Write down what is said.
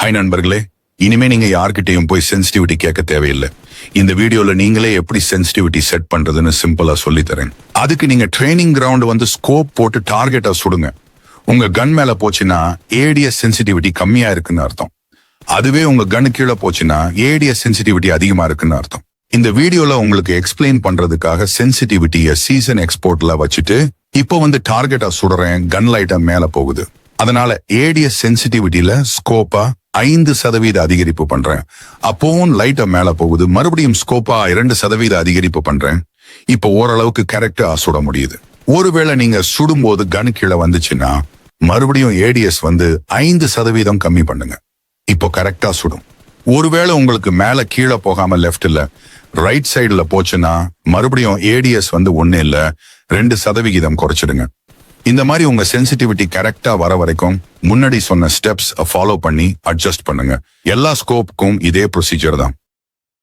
Hi நண்பர்களே. இனிமே நீங்க யார்கிட்டயும் போய் சென்சிட்டிவிட்டி கேட்க தேவையில்லை. இந்த வீடியோல நீங்களே எப்படி சென்சிட்டிவிட்டி செட் பண்றதுன்னு சிம்பிளா சொல்லி தரேன். அதுக்கு நீங்க ட்ரைனிங் கிரவுண்ட் வந்து ஸ்கோப் போட்டு டார்கெட்டா சுடுங்க. உங்க கன் மேல போச்சுன்னா ஏடிஎஸ் சென்சிட்டிவிட்டி கம்மியா இருக்குன்னு அர்த்தம். அதுவே உங்க கன் கீழே போச்சுன்னா ஏடிஎஸ் சென்சிட்டிவிட்டி அதிகமா இருக்குன்னு அர்த்தம். இந்த வீடியோல உங்களுக்கு எக்ஸ்பிளைன் பண்றதுக்காக சென்சிட்டிவிட்டிய சீசன் எக்ஸ்போர்ட்ல வச்சுட்டு இப்போ வந்து டார்கெட்டா சுடுறேன் கன் லைட்டா மேல போகுது. அதனால ஏடிஎஸ் சென்சிட்டிவிட்டியில ஸ்கோப்பா ஐந்து சதவீத அதிகரிப்பு பண்றேன். அப்போவும் லைட்டா மேல போகுது. மறுபடியும் ஸ்கோப்பா இரண்டு சதவீத அதிகரிப்பு பண்றேன். இப்போ ஓரளவுக்கு கரெக்டா சுட முடியுது. ஒருவேளை நீங்க சுடும்போது கன் கீழே வந்துச்சுன்னா மறுபடியும் ஏடிஎஸ் வந்து ஐந்து சதவீதம் கம்மி பண்ணுங்க. இப்போ கரெக்டா சுடும். ஒருவேளை உங்களுக்கு மேல கீழே போகாம லெஃப்ட்ல ரைட் சைடுல போச்சுன்னா மறுபடியும் ஏடிஎஸ் வந்து ஒன்னு இல்ல ரெண்டு சதவிகிதம் குறைச்சிடுங்க. இந்த மாதிரி உங்க சென்சிட்டிவிட்டி கரெக்டா வர வரைக்கும் முன்னாடி சொன்ன ஸ்டெப்ஸ் ஃபாலோ பண்ணி அட்ஜஸ்ட் பண்ணுங்க. எல்லா ஸ்கோப்புக்கும் இதே ப்ரொசீஜர் தான்.